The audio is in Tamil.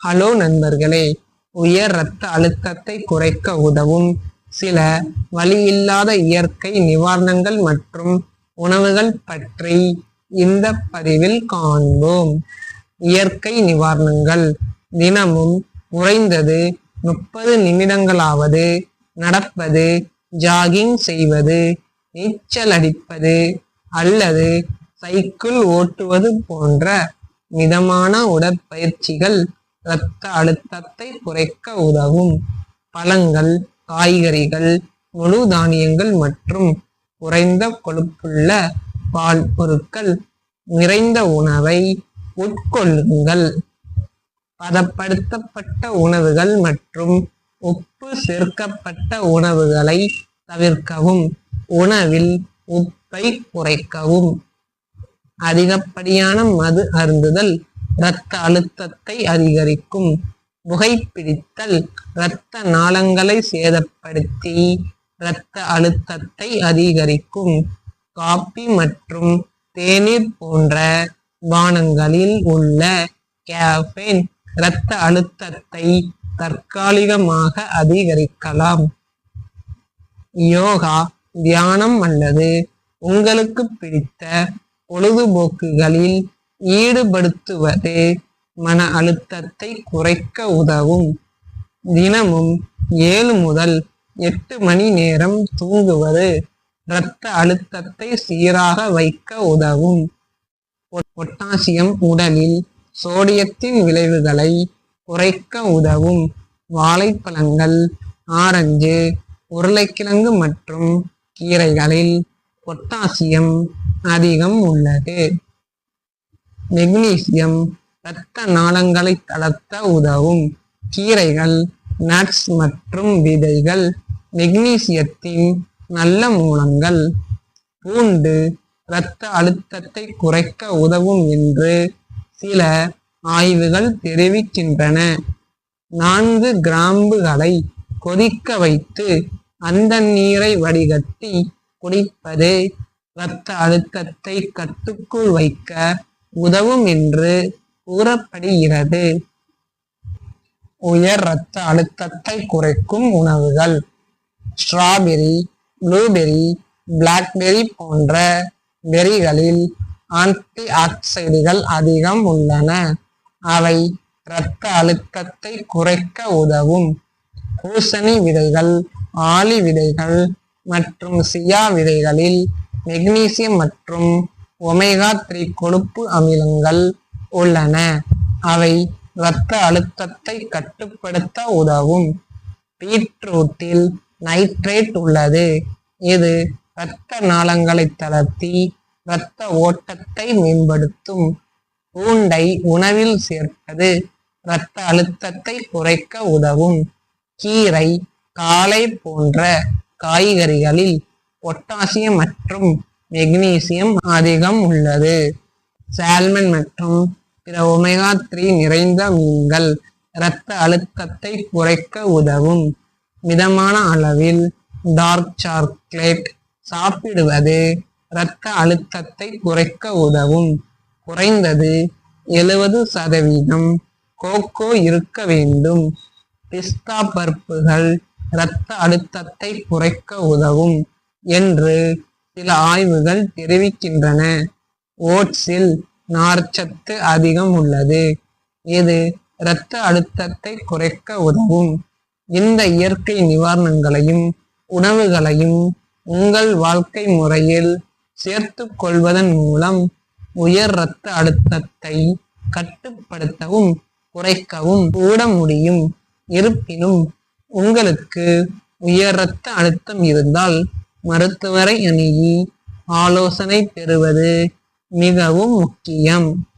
ஹலோ நண்பர்களே உயர் இரத்த அழுத்தத்தை குறைக்க உதவும் சில வழியில்லாத இயற்கை நிவாரணங்கள் மற்றும் உணவுகள் பற்றி இந்த பதிவில் காண்போம். இயற்கை நிவாரணங்கள் தினமும் குறைந்தது முப்பது நிமிடங்களாவது நடப்பது ஜாகிங் செய்வது நீச்சல் அடிப்பது அல்லது சைக்கிள் ஓட்டுவது போன்ற மிதமான உடற்பயிற்சிகள் இரத்த அழுத்தத்தை குறைக்க உதவும். பழங்கள் காய்கறிகள் முழு தானியங்கள் மற்றும் குறைந்த கொழுப்புள்ள பால் பொருட்கள் நிறைந்த உணவை உட்கொள்ளுங்கள். பதப்படுத்தப்பட்ட உணவுகள் மற்றும் உப்பு சேர்க்கப்பட்ட உணவுகளை தவிர்க்கவும். உணவில் உப்பை குறைக்கவும். அதிகப்படியான மது அருந்துதல் இரத்த அழுத்தத்தை அதிகரிக்கும். புகைப்பிடித்தல் இரத்த நாளங்களை சேதப்படுத்தி இரத்த அழுத்தத்தை அதிகரிக்கும். காபி மற்றும் தேநீர் போன்ற பானங்களில் உள்ள கேஃபேன் இரத்த அழுத்தத்தை தற்காலிகமாக அதிகரிக்கலாம். யோகா தியானம் அல்லது உங்களுக்கு பிடித்த பொழுதுபோக்குகளில் ஈடுபடுத்துவது மன அழுத்தத்தை குறைக்க உதவும். தினமும் ஏழு முதல் எட்டு மணி நேரம் தூங்குவது இரத்த அழுத்தத்தை சீராக வைக்க உதவும். பொட்டாசியம் உடலில் சோடியத்தின் விளைவுகளை குறைக்க உதவும். வாழைப்பழங்கள் ஆரஞ்சு உருளைக்கிழங்கு மற்றும் கீரைகளில் பொட்டாசியம் அதிகம் உள்ளது. மெக்னீசியம் இரத்த நாளங்களை தளர்த்த உதவும். கீரைகள் நட்ஸ் மற்றும் விதைகள் மெக்னீசியத்தின் நல்ல மூலங்கள். பூண்டு இரத்த அழுத்தத்தை குறைக்க உதவும் என்று சில ஆய்வுகள் தெரிவிக்கின்றன. நான்கு கிராம்புகளை கொதிக்க வைத்து அந்த நீரை வடிகட்டி குடிப்பது இரத்த அழுத்தத்தை கட்டுக்குள் வைக்க உதவும் என்று கூறப்படுகிறது. உயர் இரத்த அழுத்தத்தை குறைக்கும் உணவுகள் ஸ்ட்ராபெரி ப்ளூபெரி பிளாக்பெரி போன்ற பெரிகளில் ஆன்டி ஆக்சைடுகள் அதிகம் உள்ளன. அவை இரத்த அழுத்தத்தை குறைக்க உதவும். பூசணி விதைகள் ஆலி விதைகள் மற்றும் சியா விதைகளில் மெக்னீசியம் மற்றும் ஒமேகா த்ரீ கொழுப்பு அமிலங்கள் உள்ளன. அவை இரத்த அழுத்தத்தை கட்டுப்படுத்த உதவும். பீட்ரூட்டில் நைட்ரேட் உள்ளது. இது இரத்த நாளங்களை தளர்த்தி இரத்த ஓட்டத்தை மேம்படுத்தும். பூண்டை உணவில் சேர்ப்பது இரத்த அழுத்தத்தை குறைக்க உதவும். கீரை காளை போன்ற காய்கறிகளில் பொட்டாசியம் மற்றும் மெக்னீசியம் அதிகம் உள்ளது. சால்மன் மற்றும் பிற ஒமேகா த்ரீ நிறைந்த மீன்கள் இரத்த அழுத்தத்தை குறைக்க உதவும். மிதமான அளவில் டார்க் சாக்லேட் சாப்பிடுவது இரத்த அழுத்தத்தை குறைக்க உதவும். குறைந்தது எழுபது சதவீதம் கோகோ இருக்க வேண்டும். பிஸ்தா பருப்புகள் இரத்த அழுத்தத்தை குறைக்க உதவும் என்று சில ஆய்வுகள் தெரிவிக்கின்றன. ஓட்ஸில் நார்ச்சத்து அதிகம் உள்ளது. இது இரத்த அழுத்தத்தை குறைக்க உதவும். இந்த இயற்கை நிவாரணங்களையும் உணவுகளையும் உங்கள் வாழ்க்கை முறையில் சேர்த்து கொள்வதன் மூலம் உயர் இரத்த அழுத்தத்தை கட்டுப்படுத்தவும் குறைக்கவும் கூட முடியும். இருப்பினும் உங்களுக்கு உயர் இரத்த அழுத்தம் இருந்தால் மருத்துவரை அணுகி ஆலோசனை பெறுவது மிகவும் முக்கியம்.